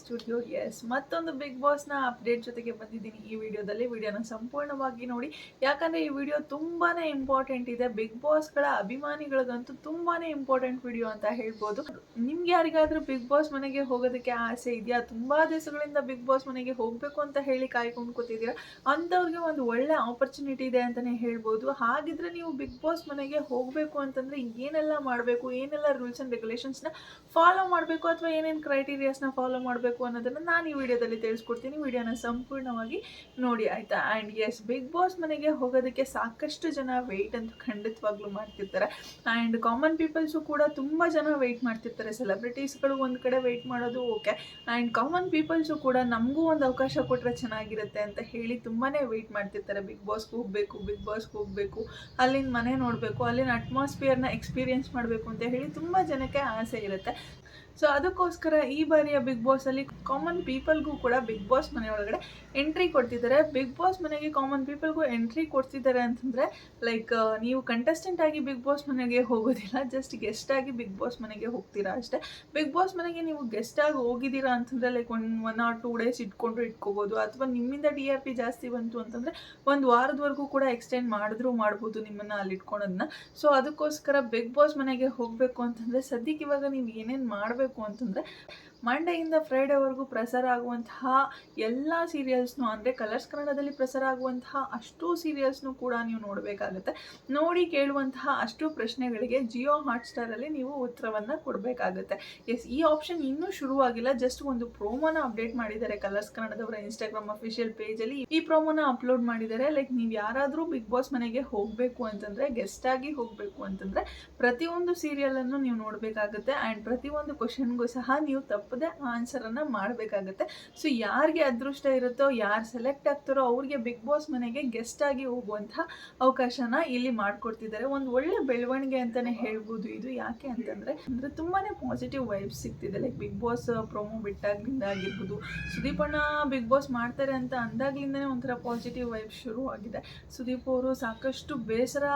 Studio S ಮತ್ತೊಂದು big ಬಾಸ್ನ update ಜೊತೆಗೆ ಬಂದಿದ್ದೀನಿ ಈ ವಿಡಿಯೋದಲ್ಲಿ. ವಿಡಿಯೋನ ಸಂಪೂರ್ಣವಾಗಿ ನೋಡಿ. ಯಾಕಂದ್ರೆ ಈ ವಿಡಿಯೋ ತುಂಬಾನೇ ಇಂಪಾರ್ಟೆಂಟ್ ಇದೆ. ಬಿಗ್ ಬಾಸ್ಗಳ ಅಭಿಮಾನಿಗಳಿಗಂತೂ ತುಂಬಾನೇ ಇಂಪಾರ್ಟೆಂಟ್ ವಿಡಿಯೋ ಅಂತ ಹೇಳ್ಬೋದು. ನಿಮ್ಗೆ ಯಾರಿಗಾದ್ರೂ ಬಿಗ್ ಬಾಸ್ ಮನೆಗೆ ಹೋಗೋದಕ್ಕೆ ಆಸೆ ಇದೆಯಾ? ತುಂಬಾ ದಿವಸಗಳಿಂದ ಬಿಗ್ ಬಾಸ್ ಮನೆಗೆ ಹೋಗಬೇಕು ಅಂತ ಹೇಳಿ ಕಾಯ್ಕೊಂಡು ಕೂತಿದ್ದೀರಾ? ಅಂತವ್ರಿಗೆ ಒಂದು ಒಳ್ಳೆ ಆಪರ್ಚುನಿಟಿ ಇದೆ ಅಂತಾನೆ ಹೇಳ್ಬೋದು. ಹಾಗಿದ್ರೆ ನೀವು ಬಿಗ್ ಬಾಸ್ ಮನೆಗೆ ಹೋಗಬೇಕು ಅಂತಂದ್ರೆ ಏನೆಲ್ಲ ಮಾಡಬೇಕು? ಏನೆಲ್ಲ ರೂಲ್ಸ್ ಅಂಡ್ ರೆಗ್ಯುಲೇಷನ್ಸ್ನ ಫಾಲೋ ಮಾಡಬೇಕು ಅಥವಾ ಏನೇನು ಕ್ರೈಟೀರಿಯಾಸ್ನ ಫಾಲೋ ಮಾಡಬೇಕು? ಅನ್ನೋದನ್ನು ನಾನು ಈ ವಿಡಿಯೋದಲ್ಲಿ ತಿಳಿಸ್ಕೊಡ್ತೀನಿ. ವಿಡಿಯೋನ ಸಂಪೂರ್ಣವಾಗಿ ನೋಡಿ, ಆಯಿತಾ? ಆ್ಯಂಡ್ ಎಸ್ ಬಿಗ್ ಬಾಸ್ ಮನೆಗೆ ಹೋಗೋದಕ್ಕೆ ಸಾಕಷ್ಟು ಜನ ವೆಯ್ಟ್ ಅಂತ ಖಂಡಿತವಾಗ್ಲೂ ಮಾಡ್ತಿರ್ತಾರೆ. ಆ್ಯಂಡ್ ಕಾಮನ್ ಪೀಪಲ್ಸು ಕೂಡ ತುಂಬ ಜನ ವೆಯ್ಟ್ ಮಾಡ್ತಿರ್ತಾರೆ. ಸೆಲೆಬ್ರಿಟೀಸ್ಗಳು ಒಂದು ಕಡೆ ವೆಯ್ಟ್ ಮಾಡೋದು ಓಕೆ ಆ್ಯಂಡ್ ಕಾಮನ್ ಪೀಪಲ್ಸು ಕೂಡ ನಮಗೂ ಒಂದು ಅವಕಾಶ ಕೊಟ್ಟರೆ ಚೆನ್ನಾಗಿರುತ್ತೆ ಅಂತ ಹೇಳಿ ತುಂಬಾ ವೆಯ್ಟ್ ಮಾಡ್ತಿರ್ತಾರೆ. ಬಿಗ್ ಬಾಸ್ಗೆ ಹೋಗಬೇಕು ಬಿಗ್ ಬಾಸ್ಗೆ ಹೋಗಬೇಕು, ಅಲ್ಲಿನ ಮನೆ ನೋಡಬೇಕು, ಅಲ್ಲಿನ ಅಟ್ಮಾಸ್ಫಿಯರ್ನ ಎಕ್ಸ್ಪೀರಿಯೆನ್ಸ್ ಮಾಡಬೇಕು ಅಂತ ಹೇಳಿ ತುಂಬ ಜನಕ್ಕೆ ಆಸೆ ಇರುತ್ತೆ. ಸೊ ಅದಕ್ಕೋಸ್ಕರ ಈ ಬಾರಿಯ ಬಿಗ್ ಬಾಸಲ್ಲಿ ಕಾಮನ್ ಪೀಪಲ್ಗೂ ಕೂಡ ಬಿಗ್ ಬಾಸ್ ಮನೆ ಒಳಗಡೆ ಎಂಟ್ರಿ ಕೊಡ್ತಿದ್ದಾರೆ. ಬಿಗ್ ಬಾಸ್ ಮನೆಗೆ ಕಾಮನ್ ಪೀಪಲ್ಗೂ ಎಂಟ್ರಿ ಕೊಡ್ತಿದ್ದಾರೆ ಅಂತಂದರೆ ಲೈಕ್ ನೀವು ಕಂಟೆಸ್ಟೆಂಟ್ ಆಗಿ ಬಿಗ್ ಬಾಸ್ ಮನೆಗೆ ಹೋಗೋದಿಲ್ಲ ಜಸ್ಟ್ ಗೆಸ್ಟ್ ಆಗಿ ಬಿಗ್ ಬಾಸ್ ಮನೆಗೆ ಹೋಗ್ತೀರಾ ಅಷ್ಟೇ. ಬಿಗ್ ಬಾಸ್ ಮನೆಗೆ ನೀವು ಗೆಸ್ಟ್ ಆಗಿ ಹೋಗಿದ್ದೀರಾ ಅಂತಂದರೆ like one one or two days ಇಟ್ಕೊಂಡು ಇಟ್ಕೋಬೋದು, ಅಥವಾ ನಿಮ್ಮಿಂದ ಡಿ ಆರ್ ಪಿ ಜಾಸ್ತಿ ಬಂತು ಅಂತಂದರೆ, ಒಂದು ವಾರದವರೆಗೂ ಕೂಡ ಎಕ್ಸ್ಟೆಂಡ್ ಮಾಡಿದ್ರೂ ಮಾಡ್ಬೋದು ನಿಮ್ಮನ್ನು ಅಲ್ಲಿ ಇಟ್ಕೊಳೋದನ್ನ. ಸೊ ಅದಕ್ಕೋಸ್ಕರ ಬಿಗ್ ಬಾಸ್ ಮನೆಗೆ ಹೋಗಬೇಕು ಅಂತಂದರೆ, ಸದ್ಯಕ್ಕೆ ಇವಾಗ ನೀವು ಏನೇನು ಮಾಡಬೇಕು ಅಂತಂದರೆ ಮಂಡೆಯಿಂದ ಫ್ರೈಡೇವರೆಗೂ ಪ್ರಸಾರ ಆಗುವಂತಹ ಎಲ್ಲ ಸೀರಿಯಲ್ಸ್ನು ಅಂದರೆ ಕಲರ್ಸ್ ಕನ್ನಡದಲ್ಲಿ ಪ್ರಸಾರ ಆಗುವಂತಹ ಅಷ್ಟು ಸೀರಿಯಲ್ಸ್ನು ಕೂಡ ನೀವು ನೋಡಬೇಕಾಗುತ್ತೆ. ನೋಡಿ ಕೇಳುವಂತಹ ಅಷ್ಟು ಪ್ರಶ್ನೆಗಳಿಗೆ ಜಿಯೋ ಹಾಟ್ಸ್ಟಾರಲ್ಲಿ ನೀವು ಉತ್ತರವನ್ನು ಕೊಡಬೇಕಾಗುತ್ತೆ. ಎಸ್, ಈ ಆಪ್ಷನ್ ಇನ್ನೂ ಶುರುವಾಗಿಲ್ಲ. ಜಸ್ಟ್ ಒಂದು ಪ್ರೋಮೋನ ಅಪ್ಡೇಟ್ ಮಾಡಿದ್ದಾರೆ ಕಲರ್ಸ್ ಕನ್ನಡದವರ ಇನ್ಸ್ಟಾಗ್ರಾಮ್ ಅಫಿಷಿಯಲ್ ಪೇಜಲ್ಲಿ ಈ ಪ್ರೋಮೋನ ಅಪ್ಲೋಡ್ ಮಾಡಿದ್ದಾರೆ. ಲೈಕ್ ನೀವು ಯಾರಾದರೂ ಬಿಗ್ ಬಾಸ್ ಮನೆಗೆ ಹೋಗಬೇಕು ಅಂತಂದರೆ, ಗೆಸ್ಟ್ ಆಗಿ ಹೋಗಬೇಕು ಅಂತಂದರೆ, ಪ್ರತಿಯೊಂದು ಸೀರಿಯಲನ್ನು ನೀವು ನೋಡಬೇಕಾಗುತ್ತೆ. ಆ್ಯಂಡ್ ಪ್ರತಿಯೊಂದು ಕ್ವಶನ್ಗೂ ಸಹ ನೀವು ತಪ್ಪದೆ ಆನ್ಸರನ್ನು ಮಾಡಬೇಕಾಗುತ್ತೆ. ಸೊ ಯಾರಿಗೆ ಅದೃಷ್ಟ ಇರುತ್ತೋ, ಯಾರು ಸೆಲೆಕ್ಟ್ ಆಗ್ತಾರೋ ಅವ್ರಿಗೆ ಬಿಗ್ ಬಾಸ್ ಮನೆಗೆ ಗೆಸ್ಟ್ ಆಗಿ ಹೋಗುವಂತಹ ಅವಕಾಶನ ಇಲ್ಲಿ ಮಾಡಿಕೊಡ್ತಿದ್ದಾರೆ. ಒಂದು ಒಳ್ಳೆ ಬೆಳವಣಿಗೆ ಅಂತಲೇ ಹೇಳ್ಬೋದು ಇದು. ಯಾಕೆ ಅಂತಂದರೆ, ಅಂದರೆ ತುಂಬಾ ಪಾಸಿಟಿವ್ ವೈಬ್ಸ್ ಸಿಗ್ತಿದೆ. ಲೈಕ್ ಬಿಗ್ ಬಾಸ್ ಪ್ರೊಮೋ ಬಿಟ್ಟಾಗ್ಲಿಂದ ಆಗಿರ್ಬೋದು. ಸುದೀಪಣ್ಣ ಬಿಗ್ ಬಾಸ್ ಮಾಡ್ತಾರೆ ಅಂತ ಅಂದಾಗ್ಲಿಂದನೇ ಒಂಥರ ಪಾಸಿಟಿವ್ ವೈಬ್ಸ್ ಆಗಿದೆ. ಸುದೀಪ್ ಅವರು ಸಾಕಷ್ಟು ಬೇಸರ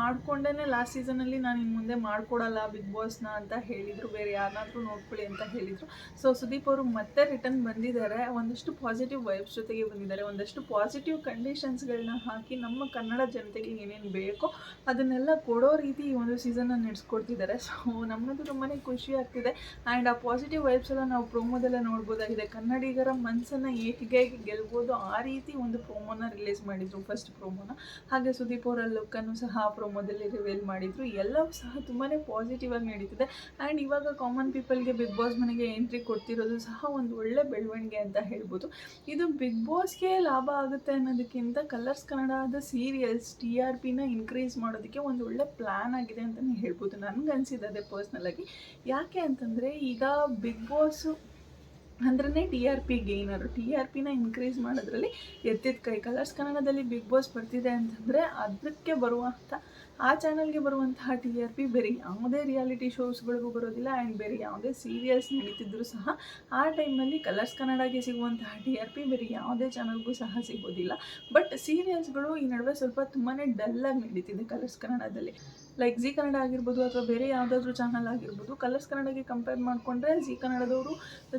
ಮಾಡ್ಕೊಂಡೇನೆ ಲಾಸ್ಟ್ ಸೀಸನಲ್ಲಿ ನಾನು ಇನ್ನು ಮುಂದೆ ಮಾಡ್ಕೊಡಲ್ಲ ಬಿಗ್ ಬಾಸ್ನ ಅಂತ ಹೇಳಿದರು. ಬೇರೆ ಯಾರನ್ನಾದ್ರೂ ನೋಡ್ಕೊಳ್ಳಿ ಅಂತ ಹೇಳಿದರು. ಸೊ ಸುದೀಪ್ ಅವರು ಮತ್ತೆ ರಿಟರ್ನ್ ಬಂದಿದ್ದಾರೆ. ಒಂದಷ್ಟು ಪಾಸಿಟಿವ್ ವೈಬ್ಸ್ ಜೊತೆಗೆ ಬಂದಿದ್ದಾರೆ. ಒಂದಷ್ಟು ಪಾಸಿಟಿವ್ ಕಂಡೀಷನ್ಸ್ಗಳನ್ನ ಹಾಕಿ ನಮ್ಮ ಕನ್ನಡ ಜನತೆಗೆ ಏನೇನು ಬೇಕೋ ಅದನ್ನೆಲ್ಲ ಕೊಡೋ ರೀತಿ ಈ ಒಂದು ಸೀಸನ್ನ ನಡೆಸ್ಕೊಡ್ತಿದ್ದಾರೆ. ಸೊ ನಮ್ಮದು ತುಂಬಾ ಖುಷಿ ಆಗ್ತಿದೆ. ಆ್ಯಂಡ್ ಆ ಪಾಸಿಟಿವ್ ವೈಬ್ಸ್ ಎಲ್ಲ ನಾವು ಪ್ರೋಮೋದಲ್ಲೇ ನೋಡ್ಬೋದಾಗಿದೆ. ಕನ್ನಡಿಗರ ಮನಸ್ಸನ್ನು ಹೇಗೆ ಗೆಲ್ಬೋದು ಆ ರೀತಿ ಒಂದು ಪ್ರೋಮೋನ ರಿಲೀಸ್ ಮಾಡಿದರು ಫಸ್ಟ್ ಪ್ರೋಮೋನ ಹಾಗೆ ಸುದೀಪ್ ಅವರ ಲುಕ್ಕನ್ನು ಸಹ ಆ ಪ್ರೋಮೋದಲ್ಲಿ ರಿವೀಲ್ ಮಾಡಿದರು. ಎಲ್ಲವೂ ಸಹ ತುಂಬಾ ಪಾಸಿಟಿವ್ ಆಗಿ ನಡೀತಿದೆ. ಆ್ಯಂಡ್ ಇವಾಗ ಕಾಮನ್ ಪೀಪಲ್ಗೆ ಬಿಗ್ ಬಾಸ್ ಮನೆಗೆ ಎಂಟ್ರಿ ಕೊಡ್ತಿರೋದು ಸಹ ಒಂದು ಒಳ್ಳೆ ಬೆಳವಣಿಗೆ ಅಂತ ಹೇಳ್ಬೋದು. ಇದು ಬಿಗ್ ಬಾಸ್ಗೆ ಲಾಭ ಆಗುತ್ತೆ ಅನ್ನೋದಕ್ಕಿಂತ ಕಲರ್ಸ್ ಕನ್ನಡದ ಸೀರಿಯಲ್ಸ್ ಟಿ ಆರ್ ಪಿನ ಇನ್ಕ್ರೀಸ್ ಮಾಡೋದಕ್ಕೆ ಒಂದು ಒಳ್ಳೆ ಪ್ಲ್ಯಾನ್ ಆಗಿದೆ ಅಂತಲೇ ಹೇಳ್ಬೋದು. ನನಗನ್ಸಿದೆ ಅದೇ ಪರ್ಸ್ನಲಾಗಿ ಯಾಕೆ ಅಂತಂದರೆ ಈಗ ಬಿಗ್ ಬಾಸು ಅಂದ್ರೇ T R P gainer T R ಪಿನ ಇನ್ಕ್ರೀಸ್ ಮಾಡೋದ್ರಲ್ಲಿ ಎತ್ತಿದ ಕೈ. ಕಲರ್ಸ್ ಕನ್ನಡದಲ್ಲಿ ಬಿಗ್ ಬಾಸ್ ಬರ್ತಿದೆ ಅಂತಂದರೆ ಅದಕ್ಕೆ ಬರುವಂಥ ಆ ಚಾನಲ್ಗೆ ಬರುವಂತಹ ಟಿ ಆರ್ ಪಿ ಬೇರೆ ಯಾವುದೇ ರಿಯಾಲಿಟಿ ಶೋಸ್ಗಳಿಗೂ ಬರೋದಿಲ್ಲ ಆ್ಯಂಡ್ ಬೇರೆ ಯಾವುದೇ ಸೀರಿಯಲ್ಸ್ ನಡೀತಿದ್ರು ಸಹ ಆ ಟೈಮಲ್ಲಿ ಕಲರ್ಸ್ ಕನ್ನಡಗೆ ಸಿಗುವಂತಹ ಟಿ ಆರ್ ಪಿ ಬೇರೆ ಯಾವುದೇ ಚಾನಲ್ಗೂ ಸಹ ಸಿಗೋದಿಲ್ಲ. ಬಟ್ ಸೀರಿಯಲ್ಸ್ಗಳು ಈ ನಡುವೆ ಸ್ವಲ್ಪ ತುಂಬಾ ಡಲ್ಲಾಗಿ ನಡೀತಿದೆ ಕಲರ್ಸ್ ಕನ್ನಡದಲ್ಲಿ. ಲೈಕ್ ಜಿ ಕನ್ನಡ ಆಗಿರ್ಬೋದು ಅಥವಾ ಬೇರೆ ಯಾವುದಾದ್ರೂ ಚಾನಲ್ ಆಗಿರ್ಬೋದು ಕಲರ್ಸ್ ಕನ್ನಡಕ್ಕೆ ಕಂಪೇರ್ ಮಾಡಿಕೊಂಡ್ರೆ ಜಿ ಕನ್ನಡದವರು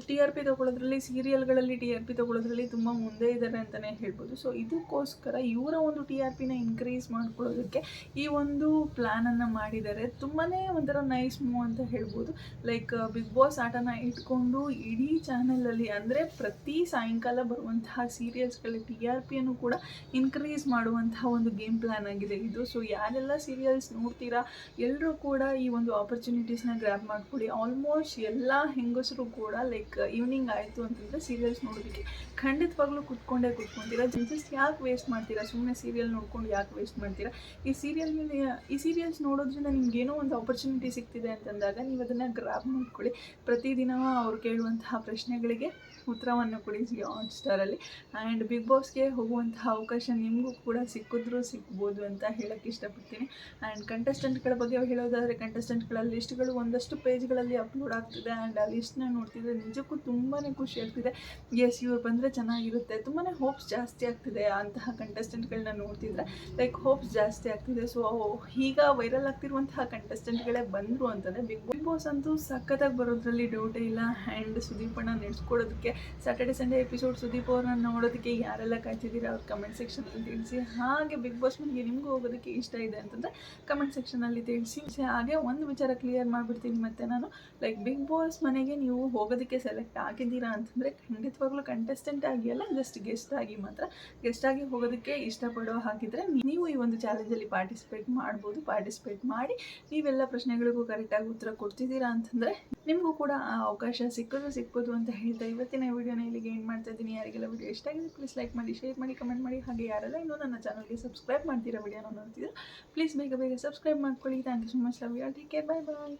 ಟಿ ಆರ್ ಪಿ ತೊಗೊಳೋದ್ರಲ್ಲಿ ಸೀರಿಯಲ್ಗಳಲ್ಲಿ ಟಿ ಆರ್ ಪಿ ತೊಗೊಳೋದ್ರಲ್ಲಿ ತುಂಬ ಮುಂದೆ ಇದ್ದಾರೆ ಅಂತಲೇ ಹೇಳ್ಬೋದು. ಸೊ ಇದಕ್ಕೋಸ್ಕರ ಇವರ ಒಂದು ಟಿ ಆರ್ ಪಿನ ಇನ್ಕ್ರೀಸ್ ಮಾಡ್ಕೊಳ್ಳೋದಕ್ಕೆ ಈ ಒಂದು ಪ್ಲ್ಯಾನನ್ನು ಮಾಡಿದ್ದಾರೆ. ತುಂಬಾ ಒಂಥರ ನೈಸ್ ಮೂವ್ ಅಂತ ಹೇಳ್ಬೋದು. ಲೈಕ್ ಬಿಗ್ ಬಾಸ್ ಆಟನ ಇಟ್ಕೊಂಡು ಇಡೀ ಚಾನಲಲ್ಲಿ ಅಂದರೆ ಪ್ರತಿ ಸಾಯಂಕಾಲ ಬರುವಂತಹ ಸೀರಿಯಲ್ಸ್ಗಳ ಟಿ ಆರ್ ಪಿಯನ್ನು ಕೂಡ ಇನ್ಕ್ರೀಸ್ ಮಾಡುವಂತಹ ಒಂದು ಗೇಮ್ ಪ್ಲ್ಯಾನ್ ಆಗಿದೆ ಇದು. ಸೊ ಯಾರೆಲ್ಲ ಸೀರಿಯಲ್ಸ್ ನೋಡ್ತೀರಾ ಎಲ್ಲರೂ ಕೂಡ ಈ ಒಂದು ಆಪರ್ಚುನಿಟೀಸ್ನ ಗ್ರ್ಯಾಬ್ ಮಾಡ್ಕೊಳ್ಳಿ ಆಲ್ಮೋಸ್ಟ್ ಎಲ್ಲ ಹೆಂಗಸರು ಕೂಡ ಲೈಕ್ ಈವ್ನಿಂಗ್ ಆಯಿತು ಅಂತಂದರೆ ಸೀರಿಯಲ್ಸ್ ನೋಡೋದಕ್ಕೆ ಖಂಡಿತವಾಗ್ಲೂ ಕುತ್ಕೊಂಡೇ ಕುತ್ಕೊಂತೀರಾ. ಜಸ್ಟ್ ಯಾಕೆ ವೇಸ್ಟ್ ಮಾಡ್ತೀರಾ? ಸುಮ್ಮನೆ ಸೀರಿಯಲ್ ನೋಡ್ಕೊಂಡು ಯಾಕೆ ವೇಸ್ಟ್ ಮಾಡ್ತೀರಾ? ಈ ಸೀರಿಯಲ್ ಈ ಸೀರಿಯಲ್ಸ್ ನೋಡೋದ್ರಿಂದ ನಿಮ್ಗೆ ಏನೋ ಒಂದು ಆಪರ್ಚುನಿಟಿ ಸಿಗ್ತಿದೆ ಅಂತಂದಾಗ ನೀವು ಅದನ್ನು ಗ್ರಾಪ್ ಮಾಡ್ಕೊಳ್ಳಿ. ಪ್ರತಿದಿನ ಅವ್ರು ಕೇಳುವಂತಹ ಪ್ರಶ್ನೆಗಳಿಗೆ ಉತ್ತರವನ್ನು ಕೊಡಿ ಜಿಯೋ ಹಾಟ್ಸ್ಟಾರಲ್ಲಿ ಆ್ಯಂಡ್ ಬಿಗ್ ಬಾಸ್ಗೆ ಹೋಗುವಂತಹ ಅವಕಾಶ ನಿಮಗೂ ಕೂಡ ಸಿಕ್ಕಿದ್ರೂ ಸಿಕ್ಬೋದು ಅಂತ ಹೇಳೋಕ್ಕೆ ಇಷ್ಟಪಡ್ತೀನಿ. ಆ್ಯಂಡ್ ಕಂಟೆಸ್ಟ್ ಕಂಟೆಸ್ಟೆಂಟ್ಗಳ ಬಗ್ಗೆ ಹೇಳೋದಾದರೆ ಕಂಟೆಸ್ಟೆಂಟ್ಗಳ ಲಿಸ್ಟ್ಗಳು ಒಂದಷ್ಟು ಪೇಜ್ಗಳಲ್ಲಿ ಅಪ್ಲೋಡ್ ಆಗ್ತಿದೆ ಆ್ಯಂಡ್ ಆ ಲಿಸ್ಟ್ನ ನೋಡ್ತಿದ್ರೆ ನಿಜಕ್ಕೂ ತುಂಬಾ ಖುಷಿ ಆಗ್ತಿದೆ. ಎಸ್ ಇವ್ರು ಬಂದರೆ ಚೆನ್ನಾಗಿರುತ್ತೆ. ತುಂಬಾ ಹೋಪ್ಸ್ ಜಾಸ್ತಿ ಆಗ್ತಿದೆ ಅಂತಹ ಕಂಟೆಸ್ಟೆಂಟ್ಗಳನ್ನ ನೋಡ್ತಿದ್ರೆ. ಲೈಕ್ ಹೋಪ್ಸ್ ಜಾಸ್ತಿ ಆಗ್ತಿದೆ. ಸೊ ಈಗ ವೈರಲ್ ಆಗ್ತಿರುವಂತಹ ಕಂಟೆಸ್ಟೆಂಟ್ಗಳೇ ಬಂದರು ಅಂತಂದರೆ ಬಿಗ್ ಬಿಗ್ ಬಾಸ್ ಅಂತೂ ಸಖತ್ತಾಗಿ ಬರೋದ್ರಲ್ಲಿ ಡೌಟೇ ಇಲ್ಲ. ಆ್ಯಂಡ್ ಸುದೀಪಣ್ಣ ನಡೆಸ್ಕೊಡೋದಕ್ಕೆ ಸಾಟರ್ಡೆ ಸಂಡೇ ಎಪಿಸೋಡ್ ಸುದೀಪ್ ಅವ್ರನ್ನ ನೋಡೋದಕ್ಕೆ ಯಾರೆಲ್ಲ ಕಾಯ್ತಿದ್ದೀರಾ? ಅವ್ರ ಕಮೆಂಟ್ ಸೆಕ್ಷನಲ್ಲಿ ತಿಳಿಸಿ. ಹಾಗೆ ಬಿಗ್ ಬಾಸ್ ಮನೆಗೆ ನಿಮಗೂ ಹೋಗೋದಕ್ಕೆ ಇಷ್ಟ ಇದೆ ಅಂತಂದರೆ ಕಮೆಂಟ್ ಸೆಕ್ಷನಲ್ಲಿ ತಿಳಿಸಿ ಹಾಗೆ ಒಂದು ವಿಚಾರ ಕ್ಲಿಯರ್ ಮಾಡಿಬಿಡ್ತೀನಿ ಮತ್ತೆ ನಾನು. ಲೈಕ್ ಬಿಗ್ ಬಾಸ್ ಮನೆಗೆ ನೀವು ಹೋಗೋದಕ್ಕೆ ಸೆಲೆಕ್ಟ್ ಆಗಿದ್ದೀರಾ ಅಂತಂದರೆ ಖಂಡಿತವಾಗ್ಲೂ ಕಂಟೆಸ್ಟೆಂಟ್ ಆಗಿ ಅಲ್ಲ ಜಸ್ಟ್ ಗೆಸ್ಟ್ ಆಗಿ ಮಾತ್ರ. ಗೆಸ್ಟ್ ಆಗಿ ಹೋಗೋದಕ್ಕೆ ಇಷ್ಟಪಡೋ ಹಾಗಿದ್ರೆ ನೀವು ಈ ಒಂದು ಚಾಲೆಂಜಲ್ಲಿ ಪಾರ್ಟಿಸಿಪೇಟ್ ಮಾಡ್ಬೋದು. ಪಾರ್ಟಿಸಿಪೇಟ್ ಮಾಡಿ ನೀವೆಲ್ಲ ಪ್ರಶ್ನೆಗಳಿಗೂ ಕರೆಕ್ಟಾಗಿ ಉತ್ತರ ಕೊಡ್ತಿದ್ದೀರಾ ಅಂತಂದರೆ ನಿಮಗೂ ಕೂಡ ಆ ಅವಕಾಶ ಸಿಕ್ಕೋದು ಸಿಕ್ಬೋದು ಅಂತ ಹೇಳ್ತಾ ಇವತ್ತಿನ ವಿಡಿಯೋನ ಇಲ್ಲಿಗೆ ಏನು ಮಾಡ್ತಾ ಇದ್ದೀನಿ. ಯಾರಿಗೆಲ್ಲ ವಿಡಿಯೋ ಇಷ್ಟ ಆಗಿದೆ ಪ್ಲೀಸ್ ಲೈಕ್ ಮಾಡಿ ಶೇರ್ ಮಾಡಿ ಕಮೆಂಟ್ ಮಾಡಿ. ಹಾಗೆ ಯಾರೆಲ್ಲ ಇನ್ನೂ ನನ್ನ ಚಾನಲ್ಗೆ ಸಬ್ಸ್ಕ್ರೈಬ್ ಮಾಡ್ತೀರಾ ವಿಡಿಯೋನ ನೋಡ್ತಿದ್ರೆ ಪ್ಲೀಸ್ ಬೇಗ ಬೇಗ ಸಬ್ಸ್ಕ್ರೈಬ್ ಮಾಡ್ಕೊಳ್ಳಿ. Thank you so much love you take care bye bye